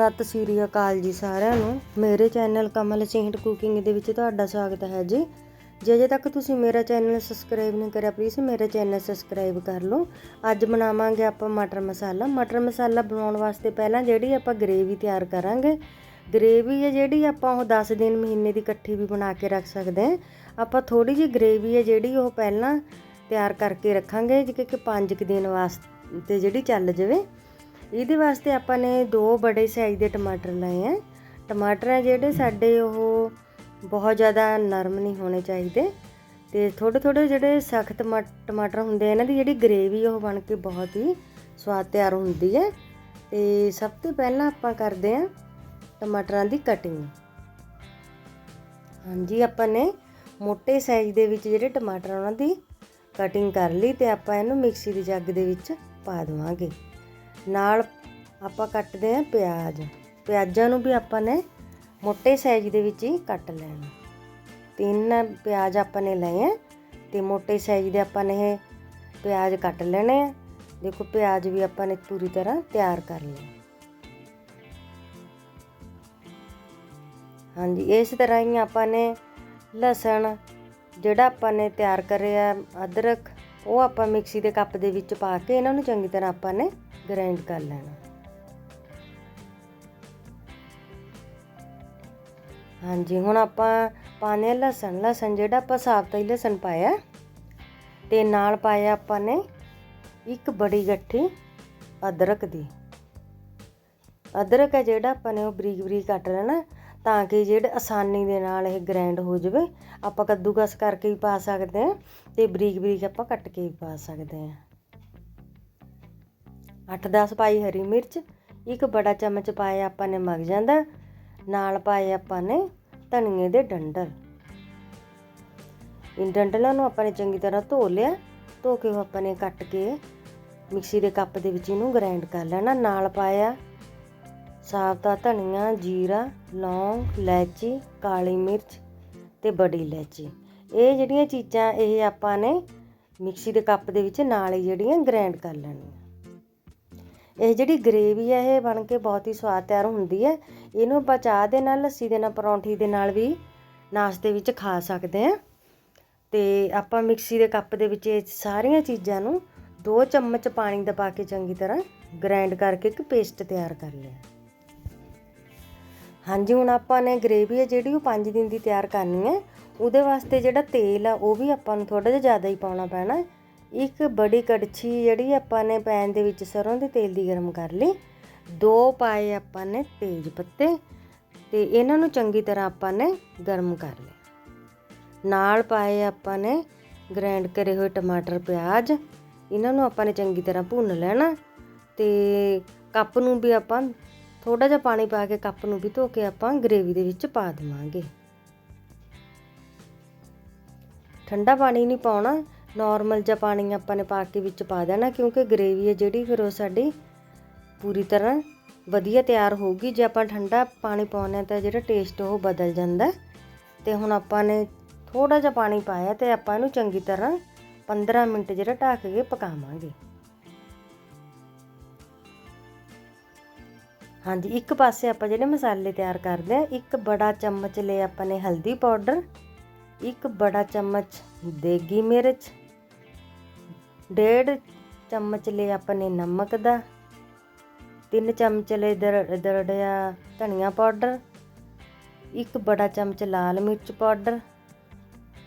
ਸਤਿ ਸ੍ਰੀ ਅਕਾਲ ਜੀ ਸਾਰਿਆਂ ਨੂੰ। ਮੇਰੇ ਚੈਨਲ ਕਮਲ ਸਿੰਘਟ ਕੁਕਿੰਗ ਦੇ ਵਿੱਚ ਤੁਹਾਡਾ ਸਵਾਗਤ ਹੈ ਜੀ। ਜੇ ਅਜੇ ਤੱਕ ਤੁਸੀਂ ਮੇਰਾ ਚੈਨਲ ਸਬਸਕ੍ਰਾਈਬ ਨਹੀਂ ਕਰਿਆ ਪਲੀਜ਼ ਮੇਰਾ ਚੈਨਲ ਸਬਸਕ੍ਰਾਈਬ ਕਰ ਲਓ। ਅੱਜ ਬਣਾਵਾਂਗੇ ਆਪਾਂ ਮਟਰ ਮਸਾਲਾ। ਮਟਰ ਮਸਾਲਾ ਬਣਾਉਣ ਵਾਸਤੇ ਪਹਿਲਾਂ ਜਿਹੜੀ ਆਪਾਂ ਗ੍ਰੇਵੀ ਤਿਆਰ ਕਰਾਂਗੇ ਗ੍ਰੇਵੀ ਹੈ ਜਿਹੜੀ ਆਪਾਂ ਉਹ 10 ਦਿਨ ਮਹੀਨੇ ਦੀ ਇਕੱਠੀ ਵੀ ਬਣਾ ਕੇ ਰੱਖ ਸਕਦੇ ਹਾਂ। ਆਪਾਂ ਥੋੜੀ ਜਿਹੀ ਗ੍ਰੇਵੀ ਹੈ ਜਿਹੜੀ ਉਹ ਪਹਿਲਾਂ ਤਿਆਰ ਕਰਕੇ ਰੱਖਾਂਗੇ ਕਿ ਕਿ 5 ਦਿਨ ਵਾਸਤੇ ਜਿਹੜੀ ਚੱਲ ਜਾਵੇ। ਇਹਦੇ ਵਾਸਤੇ ਆਪਾਂ ਨੇ ਦੋ ਬੜੇ ਸਾਈਜ਼ ਦੇ ਟਮਾਟਰ ਲਏ ਆ। ਟਮਾਟਰ ਹੈ ਜਿਹੜੇ ਸਾਡੇ ਉਹ ਬਹੁਤ ਜ਼ਿਆਦਾ ਨਰਮ ਨਹੀਂ ਹੋਣੇ ਚਾਹੀਦੇ। ਤੇ ਥੋੜੇ ਥੋੜੇ ਜਿਹੜੇ ਸਖਤ ਟਮਾਟਰ ਹੁੰਦੇ ਆ, ਇਹਨਾਂ ਦੀ ਜਿਹੜੀ ਗ੍ਰੇਵੀ ਉਹ ਬਣ ਕੇ ਬਹੁਤ ਹੀ ਸਵਾਦ ਤਿਆਰ ਹੁੰਦੀ ਹੈ ਤੇ ਸਭ ਤੋਂ ਪਹਿਲਾਂ ਆਪਾਂ ਕਰਦੇ ਆ ਟਮਾਟਰਾਂ ਦੀ ਕਟਿੰਗ ਹਾਂਜੀ, ਆਪਾਂ ਨੇ ਮੋٹے ਸਾਈਜ਼ ਦੇ ਵਿੱਚ ਜਿਹੜੇ ਟਮਾਟਰ ਉਹਨਾਂ ਦੀ ਕਟਿੰਗ ਕਰ ਲਈ ਤੇ ਆਪਾਂ ਇਹਨੂੰ ਮਿਕਸੀ ਦੀ ਜੱਗ ਦੇ ਵਿੱਚ ਪਾ ਦੇਵਾਂਗੇ। ਨਾਲ ਆਪਾਂ ਕੱਟਦੇ ਆ ਪਿਆਜ਼। ਪਿਆਜ਼ਾਂ ਨੂੰ ਵੀ ਆਪਾਂ ਨੇ ਮੋਟੇ ਸਾਈਜ਼ ਦੇ ਵਿੱਚ ਹੀ ਕੱਟ ਲੈਣਾ। ਤਿੰਨ ਪਿਆਜ਼ ਆਪਾਂ ਨੇ ਲਏ ਆ ਤੇ ਮੋਟੇ ਸਾਈਜ਼ ਦੇ ਆਪਾਂ ਨੇ ਇਹ ਪਿਆਜ਼ ਕੱਟ ਲੈਣੇ ਆ। ਦੇਖੋ ਪਿਆਜ਼ ਵੀ ਆਪਾਂ ਨੇ ਪੂਰੀ ਤਰ੍ਹਾਂ ਤਿਆਰ ਕਰ ਲਿਆ ਹਾਂਜੀ, ਇਸ ਤਰ੍ਹਾਂ ਹੀ ਆਪਾਂ ਨੇ ਲਸਣ ਜਿਹੜਾ ਆਪਾਂ ਨੇ ਤਿਆਰ ਕਰਿਆ ਅਦਰਕ, ਉਹ ਆਪਾਂ ਮਿਕਸੀ ਦੇ ਕੱਪ ਦੇ ਵਿੱਚ ਪਾ ਕੇ ਇਹਨਾਂ ਨੂੰ ਚੰਗੀ ਤਰ੍ਹਾਂ ਆਪਾਂ ਨੇ ਗ੍ਰਾਈਂਡ ਕਰ ਲੈਣਾ। ਹਾਂਜੀ, ਹੁਣ ਆਪਾਂ ਪਾਣੇ ਲਸਣ। ਲਸਣ ਜਿਹੜਾ ਆਪਾਂ ਸਾਬਤਾ ਹੀ ਲਸਣ ਪਾਇਆ ਤੇ ਨਾਲ ਪਾਇਆ ਆਪਾਂ ਨੇ ਇੱਕ ਬੜੀ ਗੱਠੀ ਅਦਰਕ ਦੀ। ਅਦਰਕ ਹੈ ਜਿਹੜਾ ਆਪਾਂ ਨੇ ਉਹ ਬਰੀਕ ਬਰੀਕ ਕੱਟ ਲੈਣਾ, ਤਾਂ ਕਿ ਜਿਹੜੇ ਆਸਾਨੀ ਦੇ ਨਾਲ ਇਹ ਗ੍ਰਾਈਂਡ ਹੋ ਜਾਵੇ। ਆਪਾਂ ਕੱਦੂਕਸ ਕਰਕੇ ਵੀ ਪਾ ਸਕਦੇ ਹਾਂ, ਤੇ ਬਰੀਕ ਬਰੀਕ ਆਪਾਂ ਕੱਟ ਕੇ ਵੀ ਪਾ ਸਕਦੇ ਹਾਂ। 8-10 ਪਾਈ ਹਰੀ ਮਿਰਚ, ਇੱਕ ਬੜਾ ਚਮਚ ਪਾਇਆ ਆਪਾਂ ਨੇ ਮਗ ਜਾਂਦਾ, ਨਾਲ ਪਾਏ ਆਪਾਂ ਨੇ ਧਨੀਏ ਦੇ ਡੰਡਲ। ਇਨ ਡੰਡਲਾਂ ਨੂੰ ਆਪਾਂ ਨੇ ਚੰਗੀ ਤਰ੍ਹਾਂ ਧੋ ਲਿਆ, ਧੋ ਕੇ ਉਹ ਆਪਾਂ ਨੇ ਕੱਟ ਕੇ ਮਿਕਸੀ ਦੇ ਕੱਪ ਦੇ ਵਿੱਚ ਇਹਨੂੰ ਗ੍ਰਾਈਂਡ ਕਰ ਲੈਣਾ। ਨਾਲ ਪਾਇਆ ਸਾਬਤਾ ਧਨੀਆ, ਜੀਰਾ, ਲੌਂਗ, ਇਲਾਇਚੀ, ਕਾਲੀ ਮਿਰਚ ਤੇ ਬੜੀ ਇਲਾਇਚੀ। ਇਹ ਜਿਹੜੀਆਂ ਚੀਜ਼ਾਂ ਇਹ ਆਪਾਂ ਨੇ ਮਿਕਸੀ ਦੇ ਕੱਪ ਦੇ ਵਿੱਚ ਨਾਲ ਹੀ ਜਿਹੜੀਆਂ ਗ੍ਰਾਈਂਡ ਕਰ ਲੈਣੀਆਂ। ਇਹ ਜਿਹੜੀ ਗ੍ਰੇਵੀ ਹੈ ਇਹ ਬਣ ਕੇ ਬਹੁਤ ਹੀ ਸਵਾਦ ਤਿਆਰ ਹੁੰਦੀ ਹੈ ਇਹਨੂੰ ਆਪਾਂ ਚਾਹ ਦੇ ਨਾਲ, ਲੱਸੀ ਦੇ ਨਾਲ, ਪਰੌਂਠੀ ਦੇ ਨਾਲ ਵੀ ਨਾਸ਼ਤੇ ਵਿੱਚ ਖਾ ਸਕਦੇ ਹਾਂ ਤੇ ਆਪਾਂ ਮਿਕਸੀ ਦੇ ਕੱਪ ਦੇ ਵਿੱਚ ਇਹ ਸਾਰੀਆਂ ਚੀਜ਼ਾਂ ਨੂੰ 2 ਚਮਚ ਪਾਣੀ ਦਾ ਪਾ ਕੇ ਚੰਗੀ ਤਰ੍ਹਾਂ ਗ੍ਰਾਈਂਡ ਕਰਕੇ ਇੱਕ ਪੇਸਟ ਤਿਆਰ ਕਰ ਲਿਆ। ਹਾਂਜੀ, ਹੁਣ ਆਪਾਂ ਨੇ ਗ੍ਰੇਵੀ ਹੈ ਜਿਹੜੀ ਉਹ 5 ਦਿਨ ਦੀ ਤਿਆਰ ਕਰਨੀ ਹੈ ਉਹਦੇ ਵਾਸਤੇ ਜਿਹੜਾ ਤੇਲ ਆ, ਉਹ ਵੀ ਆਪਾਂ ਨੂੰ ਥੋੜਾ ਜਿਹਾ ਜ਼ਿਆਦਾ ਹੀ ਪਾਉਣਾ ਪੈਣਾ। ਇੱਕ ਬੜੀ ਕੜਛੀ ਜਿਹੜੀ ਆਪਾਂ ਨੇ ਪੈਨ ਦੇ ਵਿੱਚ ਸਰੋਂ ਦੇ ਤੇਲ ਦੀ ਗਰਮ ਕਰ ਲਈ। ਦੋ ਪਾਏ ਆਪਾਂ ਨੇ ਤੇਜ ਪੱਤੇ ਤੇ ਇਹਨਾਂ ਨੂੰ ਚੰਗੀ ਤਰ੍ਹਾਂ ਆਪਾਂ ਨੇ ਗਰਮ ਕਰ ਲਿਆ ਨਾਲ ਪਾਏ ਆਪਾਂ ਨੇ ਗ੍ਰਾਈਂਡ ਕਰੇ ਹੋਏ ਟਮਾਟਰ, ਪਿਆਜ਼, ਇਹਨਾਂ ਨੂੰ ਆਪਾਂ ਨੇ ਚੰਗੀ ਤਰ੍ਹਾਂ ਭੁੰਨ ਲੈਣਾ ਤੇ ਕੱਪ ਨੂੰ ਵੀ ਆਪਾਂ ਥੋੜਾ ਜਿਹਾ ਪਾਣੀ ਪਾ ਕੇ ਕੱਪ ਨੂੰ ਵੀ ਧੋ ਕੇ ਆਪਾਂ ਗ੍ਰੇਵੀ ਦੇ ਵਿੱਚ ਪਾ ਦੇਵਾਂਗੇ। ਠੰਡਾ ਪਾਣੀ ਨਹੀਂ ਪਾਉਣਾ ਨਾਰਮਲ ਜਿਹਾ ਪਾਣੀ ਆਪਾਂ ਨੇ ਪਾ ਕੇ ਵਿੱਚ ਪਾ ਦੇਣਾ, ਕਿਉਂਕਿ ਗ੍ਰੇਵੀ ਹੈ ਜਿਹੜੀ, ਫਿਰ ਉਹ ਸਾਡੀ ਪੂਰੀ ਤਰ੍ਹਾਂ ਵਧੀਆ ਤਿਆਰ ਹੋਊਗੀ। ਜੇ ਆਪਾਂ ਠੰਡਾ ਪਾਣੀ ਪਾਉਂਦੇ ਤਾਂ ਜਿਹੜਾ ਟੇਸਟ ਉਹ ਬਦਲ ਜਾਂਦਾ ਤੇ ਹੁਣ ਆਪਾਂ ਨੇ ਥੋੜਾ ਜਿਹਾ ਪਾਣੀ ਪਾਇਆ ਤੇ ਆਪਾਂ ਇਹਨੂੰ ਚੰਗੀ ਤਰ੍ਹਾਂ 15 ਮਿੰਟ ਜਿਹੜਾ ਢੱਕ ਕੇ ਪਕਾਵਾਂਗੇ। ਹਾਂਜੀ, ਇੱਕ ਪਾਸੇ ਆਪਾਂ ਜਿਹੜੇ ਮਸਾਲੇ ਤਿਆਰ ਕਰਦੇ ਆ ਇੱਕ ਬੜਾ ਚਮਚ ਲੈ ਆਪਾਂ ਨੇ ਹਲਦੀ ਪਾਊਡਰ, ਇੱਕ ਬੜਾ ਚਮਚ ਦੇਗੀ ਮਿਰਚ ਡੇਢ ਚਮਚ ਲੈ ਆਪਾਂ ਨੇ ਨਮਕ ਦਾ, ਤਿੰਨ ਚਮਚ ਲੈ ਦਰੜਿਆ ਧਨੀਆ ਪਾਊਡਰ, ਇੱਕ ਬੜਾ ਚਮਚ ਲਾਲ ਮਿਰਚ ਪਾਊਡਰ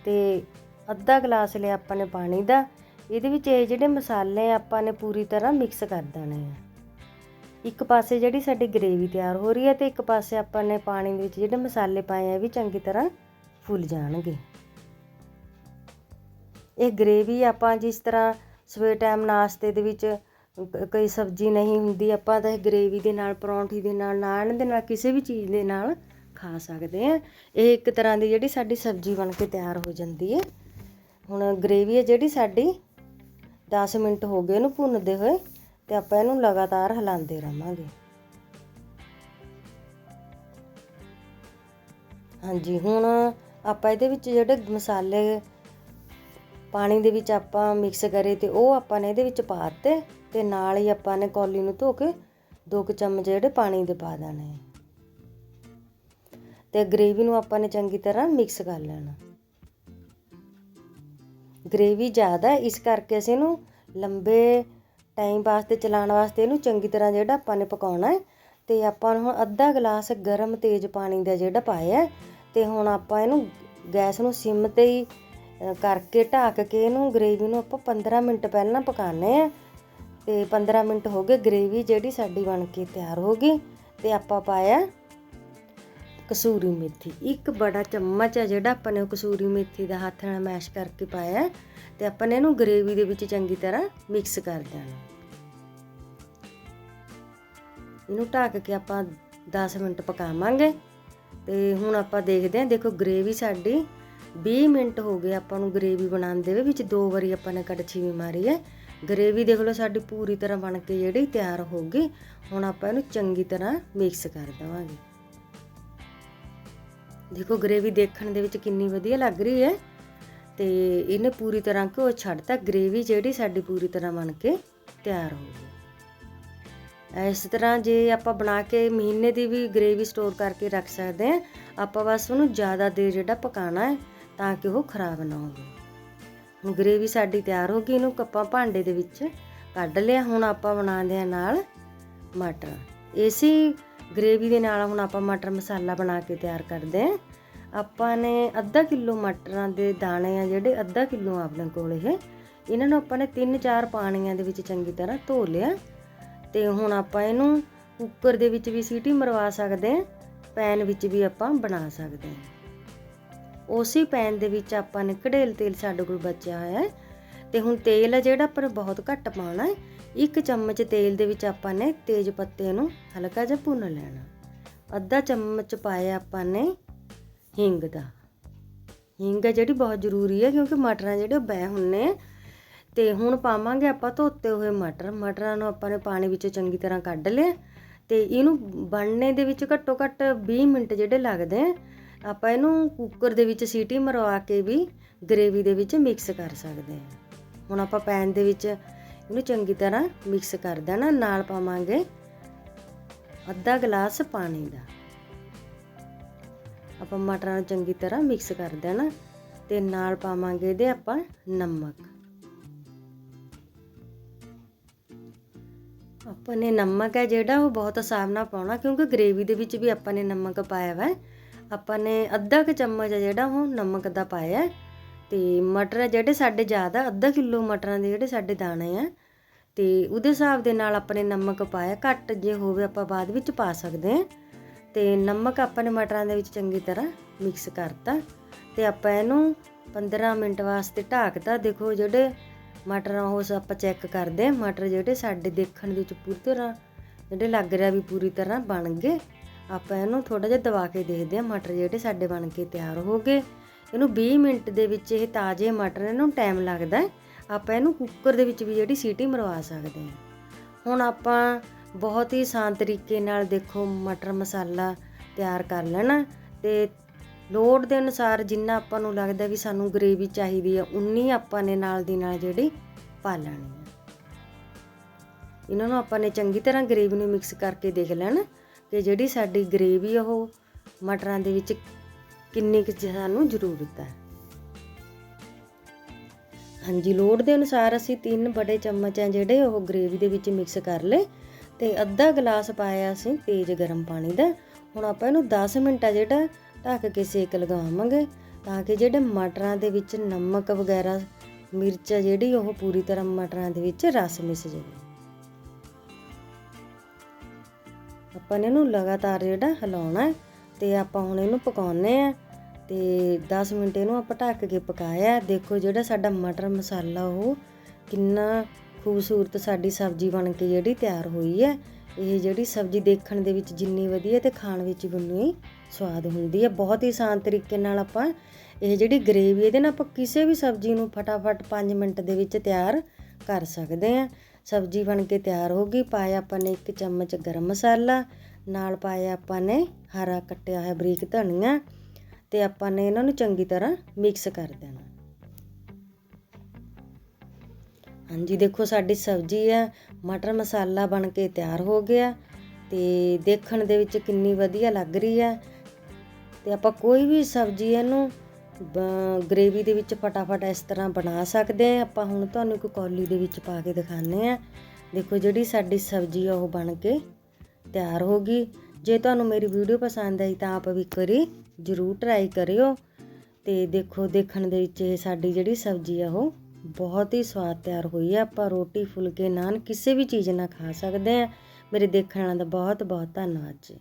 ਤੇ ਅੱਧਾ ਗਲਾਸ ਲਿਆ ਆਪਾਂ ਨੇ ਪਾਣੀ ਦਾ। ਇਹਦੇ ਵਿੱਚ ਇਹ ਜਿਹੜੇ ਮਸਾਲੇ ਆਪਾਂ ਨੇ ਪੂਰੀ ਤਰ੍ਹਾਂ ਮਿਕਸ ਕਰ ਦੇਣੇ ਆ। ਇੱਕ ਪਾਸੇ ਜਿਹੜੀ ਸਾਡੀ ਗ੍ਰੇਵੀ ਤਿਆਰ ਹੋ ਰਹੀ ਹੈ ਤੇ ਇੱਕ ਪਾਸੇ ਆਪਾਂ ਨੇ ਪਾਣੀ ਦੇ ਵਿੱਚ ਜਿਹੜੇ ਮਸਾਲੇ ਪਾਏ ਆ ਵੀ ਚੰਗੀ ਤਰ੍ਹਾਂ ਫੁੱਲ ਜਾਣਗੇ। ਇਹ ਗ੍ਰੇਵੀ ਆਪਾਂ ਜਿਸ ਤਰ੍ਹਾਂ ਸਵੇਰ ਟਾਈਮ ਨਾਸ਼ਤੇ ਦੇ ਵਿੱਚ ਕਈ ਸਬਜ਼ੀ ਨਹੀਂ ਹੁੰਦੀ, ਆਪਾਂ ਤਾਂ ਇਹ ਗ੍ਰੇਵੀ ਦੇ ਨਾਲ, ਪਰੌਂਠੀ ਦੇ ਨਾਲ, ਨਾਨ ਦੇ ਨਾਲ, ਕਿਸੇ ਵੀ ਚੀਜ਼ ਦੇ ਨਾਲ ਖਾ ਸਕਦੇ ਆ ਇਹ ਇੱਕ ਤਰ੍ਹਾਂ ਦੀ ਜਿਹੜੀ ਸਾਡੀ ਸਬਜ਼ੀ ਬਣ ਕੇ ਤਿਆਰ ਹੋ ਜਾਂਦੀ ਹੈ। ਹੁਣ ਗ੍ਰੇਵੀ ਹੈ ਜਿਹੜੀ ਸਾਡੀ 10 ਮਿੰਟ ਹੋ ਗਏ ਇਹਨੂੰ ਭੁੰਨਦੇ ਹੋਏ ਤੇ ਆਪਾਂ ਇਹਨੂੰ ਲਗਾਤਾਰ ਹਿਲਾਉਂਦੇ ਰਹਾਂਗੇ। ਹਾਂਜੀ, ਹੁਣ ਆਪਾਂ ਇਹਦੇ ਵਿੱਚ ਜਿਹੜੇ ਮਸਾਲੇ ਪਾਣੀ ਦੇ ਵਿੱਚ ਆਪਾਂ ਮਿਕਸ ਕਰੇ ਤੇ ਉਹ ਆਪਾਂ ਨੇ ਇਹਦੇ ਵਿੱਚ ਪਾ ਦਿੱਤੇ ਤੇ ਨਾਲ ਹੀ ਆਪਾਂ ਨੇ ਕੌਲੀ ਨੂੰ ਧੋ ਕੇ ਦੋ ਕੁ ਚਮਚ ਜਿਹੜੇ ਪਾਣੀ ਦੇ ਪਾ ਦੇਣੇ ਆ। ਤੇ ਗ੍ਰੇਵੀ ਨੂੰ ਆਪਾਂ ਨੇ ਚੰਗੀ ਤਰ੍ਹਾਂ ਮਿਕਸ ਕਰ ਲੈਣਾ। ਗ੍ਰੇਵੀ ਜ਼ਿਆਦਾ ਇਸ ਕਰਕੇ ਅਸੀਂ ਇਹਨੂੰ ਲੰਬੇ ਟਾਈਮ ਵਾਸਤੇ, ਚਲਾਉਣ ਵਾਸਤੇ ਇਹਨੂੰ ਚੰਗੀ ਤਰ੍ਹਾਂ ਜਿਹੜਾ ਆਪਾਂ ਨੇ ਪਕਾਉਣਾ ਹੈ। ਤੇ ਆਪਾਂ ਹੁਣ ਅੱਧਾ ਗਲਾਸ ਗਰਮ ਤੇਜ਼ ਪਾਣੀ ਦਾ ਜਿਹੜਾ ਪਾਇਆ ਹੈ, ਤੇ ਹੁਣ ਆਪਾਂ ਇਹਨੂੰ ਗੈਸ ਨੂੰ ਸਿਮ ਤੇ ਹੀ ਕਰਕੇ ਢੱਕ ਕੇ ਇਹਨੂੰ ਗ੍ਰੇਵੀ ਨੂੰ ਆਪਾਂ 15 ਮਿੰਟ ਪਹਿਲਾਂ ਪਕਾਣੇ ਆ ਤੇ 15 ਮਿੰਟ ਹੋ ਗਏ ਗ੍ਰੇਵੀ ਜਿਹੜੀ ਸਾਡੀ ਬਣ ਕੇ ਤਿਆਰ ਹੋ ਗਈ ਤੇ ਆਪਾਂ ਪਾਇਆ ਕਸੂਰੀ ਮੇਥੀ। ਇੱਕ ਬੜਾ ਚਮਚ ਹੈ ਜਿਹੜਾ ਆਪਾਂ ਨੇ ਉਹ ਕਸੂਰੀ ਮੇਥੀ ਦਾ ਹੱਥ ਨਾਲ ਮੈਸ਼ ਕਰਕੇ ਪਾਇਆ ਹੈ ਤੇ ਆਪਾਂ ਨੇ ਇਹਨੂੰ ਗ੍ਰੇਵੀ ਦੇ ਵਿੱਚ ਚੰਗੀ ਤਰ੍ਹਾਂ ਮਿਕਸ ਕਰ ਦੇਣਾ। ਇਹਨੂੰ ਢੱਕ ਕੇ ਆਪਾਂ 10 ਮਿੰਟ ਪਕਾਵਾਂਗੇ। ਤੇ ਹੁਣ ਆਪਾਂ ਦੇਖਦੇ ਹਾਂ, ਦੇਖੋ ਗ੍ਰੇਵੀ ਸਾਡੀ 20 ਮਿੰਟ ਹੋ ਗਏ ਆਪਾਂ ਨੂੰ ਗਰੇਵੀ ਬਣਾਉਂਦੇ ਵੇ ਵਿੱਚ ਦੋ ਵਾਰੀ ਆਪਾਂ ਨੇ ਕੜਛੀ ਵੀ ਮਾਰੀ ਹੈ। ਗਰੇਵੀ ਦੇਖ ਲਓ ਸਾਡੀ ਪੂਰੀ ਤਰ੍ਹਾਂ ਬਣ ਕੇ ਜਿਹੜੀ ਤਿਆਰ ਹੋ ਗਈ, ਹੁਣ ਆਪਾਂ ਇਹਨੂੰ ਚੰਗੀ ਤਰ੍ਹਾਂ ਮਿਕਸ ਕਰ ਦੇਵਾਂਗੇ। ਦੇਖੋ ਗਰੇਵੀ ਦੇਖਣ ਦੇ ਵਿੱਚ ਕਿੰਨੀ ਵਧੀਆ ਲੱਗ ਰਹੀ ਹੈ ਤੇ ਇਹਨੇ ਪੂਰੀ ਤਰ੍ਹਾਂ ਘਿਓ ਛੱਡਤਾ, ਗਰੇਵੀ ਜਿਹੜੀ ਸਾਡੀ ਪੂਰੀ ਤਰ੍ਹਾਂ ਬਣ ਕੇ ਤਿਆਰ ਹੋ ਗਈ। ਇਸ ਤਰ੍ਹਾਂ ਜੇ ਆਪਾਂ ਬਣਾ ਕੇ ਮਹੀਨੇ ਦੀ ਵੀ ਗ੍ਰੇਵੀ ਸਟੋਰ ਕਰਕੇ ਰੱਖ ਸਕਦੇ ਹਾਂ, ਆਪਾਂ ਬਸ ਉਹਨੂੰ ਜ਼ਿਆਦਾ ਦੇਰ ਜਿਹੜਾ ਪਕਾਣਾ ਹੈ ਤਾਂ ਕਿ ਉਹ ਖਰਾਬ ਨਾ ਹੋਵੇ। ਹੁਣ ਗ੍ਰੇਵੀ ਸਾਡੀ ਤਿਆਰ ਹੋ ਗਈ, ਇਹਨੂੰ ਕੱਪਾਂ ਭਾਂਡੇ ਦੇ ਵਿੱਚ ਕੱਢ ਲਿਆ। ਹੁਣ ਆਪਾਂ ਬਣਾਉਂਦੇ ਆ ਨਾਲ ਮਟਰ। ਇਸੇ ਗ੍ਰੇਵੀ ਦੇ ਨਾਲ ਹੁਣ ਆਪਾਂ ਮਟਰ ਮਸਾਲਾ ਬਣਾ ਕੇ ਤਿਆਰ ਕਰਦੇ ਆ ਆਪਾਂ ਨੇ ਅੱਧਾ ਕਿਲੋ ਮਟਰਾਂ ਦੇ ਦਾਣੇ ਆ ਜਿਹੜੇ ਅੱਧਾ ਕਿਲੋ ਆਪਣੇ ਕੋਲ ਇਹ। ਇਹਨਾਂ ਨੂੰ ਆਪਾਂ ਨੇ 3-4 ਪਾਣੀਆਂ ਦੇ ਵਿੱਚ ਚੰਗੀ ਤਰ੍ਹਾਂ ਧੋ ਲਿਆ। ਤੇ ਹੁਣ ਆਪਾਂ ਇਹਨੂੰ ਕੁੱਕਰ ਦੇ ਵਿੱਚ ਵੀ ਸੀਟੀ ਮਰਵਾ ਸਕਦੇ ਆ ਪੈਨ ਵਿੱਚ ਵੀ ਆਪਾਂ ਬਣਾ ਸਕਦੇ ਆ ਉਸੇ ਪੈਨ ਦੇ ਵਿੱਚ ਆਪਾਂ ਨੇ ਕਢੇਲ ਤੇਲ ਸਾਡੇ ਕੋਲ ਬਚਿਆ ਹੋਇਆ ਹੈ। ਤੇ ਹੁਣ ਤੇਲ ਹੈ ਜਿਹੜਾ ਆਪਾਂ ਨੇ ਬਹੁਤ ਘੱਟ ਪਾਉਣਾ ਹੈ। ਇੱਕ ਚਮਚ ਤੇਲ ਦੇ ਵਿੱਚ ਆਪਾਂ ਨੇ ਤੇਜ ਪੱਤੇ ਨੂੰ ਹਲਕਾ ਜਿਹਾ ਭੁੰਨ ਲੈਣਾ। ਅੱਧਾ ਚਮਚ ਪਾਇਆ ਆਪਾਂ ਨੇ ਹਿੰਗ ਦਾ। ਹਿੰਗ ਹੈ ਜਿਹੜੀ ਬਹੁਤ ਜ਼ਰੂਰੀ ਹੈ ਕਿਉਂਕਿ ਮਟਰਾਂ ਜਿਹੜੇ ਉਹ ਬੈ ਹੁੰਨੇ ਆ। ਤੇ ਹੁਣ ਪਾਵਾਂਗੇ ਆਪਾਂ ਧੋਤੇ ਹੋਏ ਮਟਰ। ਮਟਰਾਂ ਨੂੰ ਆਪਾਂ ਨੇ ਪਾਣੀ ਵਿੱਚੋਂ ਚੰਗੀ ਤਰ੍ਹਾਂ ਕੱਢ ਲਿਆ। ਤੇ ਇਹਨੂੰ ਬਣਨੇ ਦੇ ਵਿੱਚ ਘੱਟੋ ਘੱਟ 20 ਮਿੰਟ ਜਿਹੜੇ ਲੱਗਦੇ ਆ। ਆਪਾਂ ਇਹਨੂੰ ਕੁੱਕਰ ਦੇ ਵਿੱਚ ਸੀਟੀ ਮਰਵਾ ਕੇ ਵੀ ਗ੍ਰੇਵੀ ਦੇ ਵਿੱਚ ਮਿਕਸ ਕਰ ਸਕਦੇ ਹਾਂ। ਹੁਣ ਆਪਾਂ ਪੈਨ ਦੇ ਵਿੱਚ ਇਹਨੂੰ ਚੰਗੀ ਤਰ੍ਹਾਂ ਮਿਕਸ ਕਰ ਦੇਣਾ, ਨਾਲ ਪਾਵਾਂਗੇ ਅੱਧਾ ਗਲਾਸ ਪਾਣੀ ਦਾ। ਆਪਾਂ ਮਟਰਾਂ ਨੂੰ ਚੰਗੀ ਤਰ੍ਹਾਂ ਮਿਕਸ ਕਰ ਦੇਣਾ ਤੇ ਨਾਲ ਪਾਵਾਂਗੇ ਇਹਦੇ ਆਪਾਂ ਨਮਕ। ਆਪਾਂ ਨੇ ਨਮਕ ਹੈ ਜਿਹੜਾ ਉਹ ਬਹੁਤ ਹਿਸਾਬ ਨਾਲ ਪਾਉਣਾ ਕਿਉਂਕਿ ਗ੍ਰੇਵੀ ਦੇ ਵਿੱਚ ਵੀ ਆਪਾਂ ਨੇ ਨਮਕ ਪਾਇਆ ਵਾ। ਆਪਾਂ ਨੇ ਅੱਧਾ ਕੁ ਚਮਚ ਹੈ ਜਿਹੜਾ ਉਹ ਨਮਕ ਦਾ ਪਾਇਆ ਹੈ। ਤੇ ਮਟਰ ਜਿਹੜੇ ਸਾਡੇ ਜ਼ਿਆਦਾ, ਅੱਧਾ ਕਿਲੋ ਮਟਰਾਂ ਦੇ ਜਿਹੜੇ ਸਾਡੇ ਦਾਣੇ ਆ, ਤੇ ਉਹਦੇ ਹਿਸਾਬ ਦੇ ਨਾਲ ਆਪਾਂ ਨੇ ਨਮਕ ਪਾਇਆ, ਘੱਟ ਜੇ ਹੋਵੇ ਆਪਾਂ ਬਾਅਦ ਵਿੱਚ ਪਾ ਸਕਦੇ ਹਾਂ ਤੇ ਨਮਕ ਆਪਾਂ ਨੇ ਮਟਰਾਂ ਦੇ ਵਿੱਚ ਚੰਗੀ ਤਰ੍ਹਾਂ ਮਿਕਸ ਕਰਤਾ ਤੇ ਆਪਾਂ ਇਹਨੂੰ 15 ਮਿੰਟ ਵਾਸਤੇ ਢਾਕਤਾ ਦੇਖੋ ਜਿਹੜੇ ਮਟਰ ਆ ਉਹ ਆਪਾਂ ਚੈੱਕ ਕਰਦੇ ਹਾਂ, ਮਟਰ ਜਿਹੜੇ ਸਾਡੇ ਦੇਖਣ ਵਿੱਚ ਪੂਰੀ ਤਰ੍ਹਾਂ, ਜਿਹੜੇ ਲੱਗ ਰਿਹਾ ਵੀ ਪੂਰੀ ਤਰ੍ਹਾਂ ਬਣ ਗਏ ਆਪਾਂ ਇਹਨੂੰ ਥੋੜਾ ਜਿਹਾ ਦਵਾ ਕੇ ਦੇਖਦੇ ਹਾਂ, ਮਟਰ ਜਿਹੜੇ ਸਾਡੇ ਬਣ ਕੇ ਤਿਆਰ ਹੋ ਗਏ। ਇਹਨੂੰ 20 ਮਿੰਟ ਦੇ ਵਿੱਚ ਇਹ ਤਾਜ਼ੇ ਮਟਰ ਇਹਨੂੰ ਟਾਈਮ ਲੱਗਦਾ ਹੈ। ਆਪਾਂ ਇਹਨੂੰ ਕੁੱਕਰ ਦੇ ਵਿੱਚ ਵੀ ਜਿਹੜੀ ਸੀਟੀ ਮਰਵਾ ਸਕਦੇ ਹਾਂ। ਹੁਣ ਆਪਾਂ ਬਹੁਤ ਹੀ ਆਸਾਨ ਤਰੀਕੇ ਨਾਲ ਦੇਖੋ ਮਟਰ ਮਸਾਲਾ ਤਿਆਰ ਕਰ ਲੈਣਾ ਤੇ ਲੋੜ ਦੇ ਅਨੁਸਾਰ ਜਿੰਨਾ ਆਪਾਂ ਨੂੰ ਲੱਗਦਾ ਵੀ ਸਾਨੂੰ ਗ੍ਰੇਵੀ ਚਾਹੀਦੀ ਹੈ ਉਨੀ ਆਪਾਂ ਨੇ ਨਾਲ ਦੀ ਨਾਲ ਜਿਹੜੀ ਪਾ ਲੈਣੀ ਹੈ ਇਹਨਾਂ ਨੂੰ ਆਪਾਂ ਨੇ ਚੰਗੀ ਤਰ੍ਹਾਂ ਗ੍ਰੇਵੀ ਨੂੰ ਮਿਕਸ ਕਰਕੇ ਦੇਖ ਲੈਣਾ। ਕਿ ਜਿਹੜੀ ਸਾਡੀ ਗ੍ਰੇਵੀ ਉਹ ਮਟਰਾਂ ਦੇ ਵਿੱਚ ਕਿੰਨੀ ਕੁ ਸਾਨੂੰ ਜ਼ਰੂਰਤ ਹੈ ਹਾਂਜੀ, ਲੋੜ ਦੇ ਅਨੁਸਾਰ ਅਸੀਂ ਤਿੰਨ ਬੜੇ ਚਮਚ ਆ ਜਿਹੜੇ ਉਹ ਗ੍ਰੇਵੀ ਦੇ ਵਿੱਚ ਮਿਕਸ ਕਰ ਲਏ ਤੇ ਅੱਧਾ ਗਲਾਸ ਪਾਇਆ ਅਸੀਂ ਤੇਜ਼ ਗਰਮ ਪਾਣੀ ਦਾ। ਹੁਣ ਆਪਾਂ ਇਹਨੂੰ 10 ਮਿੰਟ ਆ ਜਿਹੜਾ ਢੱਕ ਕੇ ਸੇਕ ਲਗਾਵਾਂਗੇ ਤਾਂ ਕਿ ਜਿਹੜੇ ਮਟਰਾਂ ਦੇ ਵਿੱਚ ਨਮਕ ਵਗੈਰਾ, ਮਿਰਚ ਆ ਜਿਹੜੀ ਉਹ ਪੂਰੀ ਤਰ੍ਹਾਂ ਮਟਰਾਂ ਦੇ ਵਿੱਚ ਰਸ ਮਿਸ ਜਾਵੇ। ਆਪਾਂ ਨੇ ਇਹਨੂੰ ਲਗਾਤਾਰ ਜਿਹੜਾ ਹਿਲਾਉਣਾ ਹੈ ਤੇ ਆਪਾਂ ਹੁਣ ਇਹਨੂੰ ਪਕਾਉਨੇ ਆ ਤੇ 10 ਮਿੰਟ ਇਹਨੂੰ ਆਪਾਂ ਢੱਕ ਕੇ ਪਕਾਇਆ ਦੇਖੋ ਜਿਹੜਾ ਸਾਡਾ ਮਟਰ ਮਸਾਲਾ ਉਹ ਕਿੰਨਾ ਖੂਬਸੂਰਤ ਸਾਡੀ ਸਬਜ਼ੀ ਬਣ ਕੇ ਜਿਹੜੀ ਤਿਆਰ ਹੋਈ ਹੈ। ਇਹ ਜਿਹੜੀ ਸਬਜ਼ੀ ਦੇਖਣ ਦੇ ਵਿੱਚ ਜਿੰਨੀ ਵਧੀਆ ਤੇ ਖਾਣ ਵਿੱਚ ਵੀ ਉਨੀ ਸਵਾਦ ਹੁੰਦੀ ਹੈ। ਬਹੁਤ ਹੀ ਆਸਾਨ ਤਰੀਕੇ ਨਾਲ ਆਪਾਂ ਇਹ ਜਿਹੜੀ ਗ੍ਰੇਵੀ ਇਹਦੇ ਨਾਲ ਆਪਾਂ ਕਿਸੇ ਵੀ ਸਬਜ਼ੀ ਨੂੰ ਫਟਾਫਟ 5 ਮਿੰਟ ਦੇ ਵਿੱਚ ਤਿਆਰ ਕਰ ਸਕਦੇ ਹਾਂ। ਸਬਜ਼ੀ ਬਣ ਕੇ ਤਿਆਰ ਹੋ ਗਈ, ਪਾਇਆ ਆਪਾਂ ਨੇ ਇੱਕ ਚਮਚ ਗਰਮ ਮਸਾਲਾ, ਨਾਲ ਪਾਇਆ ਆਪਾਂ ਨੇ ਹਰਾ ਕੱਟਿਆ ਹੋਇਆ ਬਰੀਕ ਧਨੀਆ ਤੇ ਆਪਾਂ ਨੇ ਇਹਨਾਂ ਨੂੰ ਚੰਗੀ ਤਰ੍ਹਾਂ ਮਿਕਸ ਕਰ ਦੇਣਾ। ਹਾਂਜੀ, ਦੇਖੋ ਸਾਡੀ ਸਬਜ਼ੀ ਆ, ਮਟਰ ਮਸਾਲਾ ਬਣ ਕੇ ਤਿਆਰ ਹੋ ਗਿਆ ਤੇ ਦੇਖਣ ਦੇ ਵਿੱਚ ਕਿੰਨੀ ਵਧੀਆ ਲੱਗ ਰਹੀ ਆ ਤੇ ਆਪਾਂ ਕੋਈ ਵੀ ਸਬਜ਼ੀ ਇਹਨੂੰ ਗ੍ਰੇਵੀ ਦੇ ਵਿੱਚ ਫਟਾਫਟ ਇਸ ਤਰ੍ਹਾਂ ਬਣਾ ਸਕਦੇ ਆ ਆਪਾਂ ਹੁਣ ਤੁਹਾਨੂੰ ਇੱਕ ਕੌਲੀ ਦੇ ਵਿੱਚ ਪਾ ਕੇ ਦਿਖਾਉਂਦੇ ਆ ਦੇਖੋ ਜਿਹੜੀ ਸਾਡੀ ਸਬਜ਼ੀ ਆ, ਉਹ ਬਣ ਕੇ ਤਿਆਰ ਹੋ ਗਈ। ਜੇ ਤੁਹਾਨੂੰ ਮੇਰੀ ਵੀਡੀਓ ਪਸੰਦ ਆਈ ਤਾਂ ਆਪ ਵੀ ਕਰੀ ਜਰੂਰ ਟਰਾਈ ਕਰਿਓ। ਤੇ ਦੇਖੋ, ਦੇਖਣ ਦੇ ਵਿੱਚ ਇਹ ਸਾਡੀ ਜਿਹੜੀ ਸਬਜ਼ੀ ਆ, ਉਹ ਬਹੁਤ ਹੀ ਸਵਾਦ ਤਿਆਰ ਹੋਈ ਹੈ ਆਪਾਂ ਰੋਟੀ, ਫੁਲਕੇ, ਨਾਨ ਕਿਸੇ ਵੀ ਚੀਜ਼ ਨਾਲ ਖਾ ਸਕਦੇ ਆ ਮੇਰੇ ਦੇਖਣ ਵਾਲਿਆਂ ਦਾ ਬਹੁਤ ਬਹੁਤ ਧੰਨਵਾਦ ਜੀ।